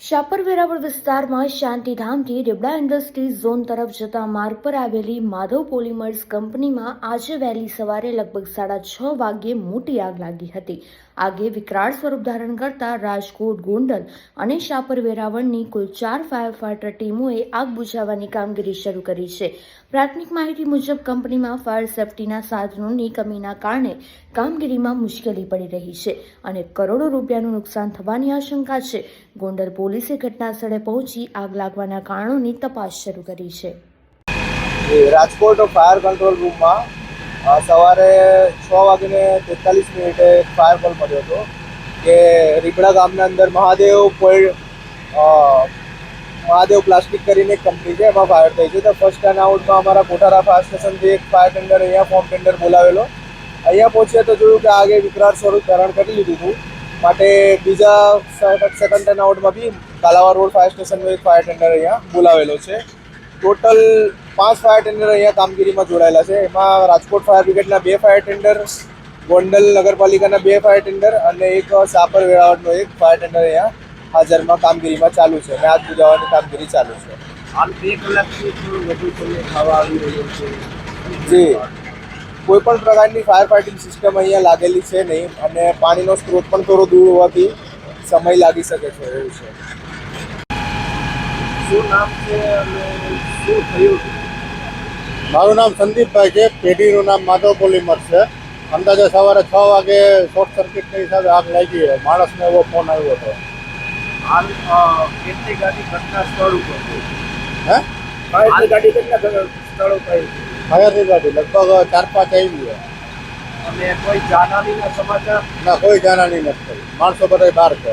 શાપર વેરાવળ વિસ્તારમાં શાંતિધામથી Ribda industries zone તરફ જતા માર્ગ પર આવેલી માધવ પોલિમર્સ કંપનીમાં આજે વહેલી સવારે લગભગ સાડા છ વાગ્યે મોટી આગ લાગી હતી. આગે વિકરાળ સ્વરૂપ ધારણ કરતા રાજકોટ, ગોંડલ અને શાપર વેરાવળની કુલ ચાર ફાયર ફાઈટર ટીમોએ આગ બુઝાવવાની કામગીરી શરૂ કરી છે. પ્રાથમિક માહિતી મુજબ કંપનીમાં ફાયર સેફટીના સાધનોની કમીના કારણે કામગીરીમાં મુશ્કેલી પડી રહી છે અને કરોડો રૂપિયાનું નુકસાન થવાની આશંકા છે. ગોંડલ પોલીસે ઘટનાસ્થળે પહોંચી આગ લાગવાના કારણોની તપાસ શરૂ કરી છે. રાજકોટ ફાયર કંટ્રોલ રૂમમાં સવારે છ વાગીને તેતાલીસ મિનિટે ફાયર કોલ મળ્યો હતો કે રીબડા ગામના અંદર મહાદેવ પોઈ મહાદેવ પ્લાસ્ટિક કરીને એક કંપની છે, એમાં ફાયર થઈ છે. તો ફર્સ્ટ એન્ડ આઉટમાં અમારા કોઠારા ફાયર સ્ટેશનથી એક ફાયર ટેન્ડર અહીંયા ફોર્મ ટેન્ડર બોલાવેલો. અહીંયા પહોંચ્યા તો જોયું કે આગે વિકરાળ સ્વરૂપ ધારણ કરી લીધું હતું. માટે બીજા સેકન્ડ આઉટમાં બી કાલાવા રોડ ફાયર સ્ટેશનનો એક ફાયર ટેન્ડર અહીંયા બોલાવેલો છે. ટોટલ પાંચ ફાયર ટેન્ડર અહીંયા કામગીરીમાં જોડાયેલા છે. એમાં રાજકોટ ફાયર બ્રિગેડના બે ફાયર ટેન્ડર ગોંડલ નગરપાલિકાના બે ફાયર ટેન્ડર અને એક સાપર વેરાવળનો એક ફાયર ટેન્ડર અહીંયા હાજરમાં કામગીરીમાં ચાલુ છે અને આગ બુજાવવાની કામગીરી ચાલુ છે. હાલ બે કલાકથી વધુ સમય ખાવા આવી રહ્યો છે. જી. કોઈ પણ પ્રકારની ફાયર ફાઇટિંગ સિસ્ટમ અહીંયા લાગેલી છે નહીં અને પાણીનો સ્ત્રોત પણ થોડો દૂર હોવાથી સમય લાગી શકે છે એવું છે. શું નામ છે અને શું થયું? મારું નામ સંદીપભાઈ છે પેઢીનું નામ માધવ પોલીમર છે. અંદાજે સવારે છ વાગે શોર્ટ સર્કિટના હિસાબે આગ લાગી માણસને એવો ફોન આવ્યો હતો. હાલ કેટલી ગાડી ઘટના સ્થળ ઉપર હે? ગાડી કેટલા સ્થળો પર ફાયરની ગાડી લગભગ ચાર પાંચ આવી ગયા. અને કોઈ જાનહાનીના સમાચાર? ના કોઈ જાનાની નથી માણસો બધા બહાર છે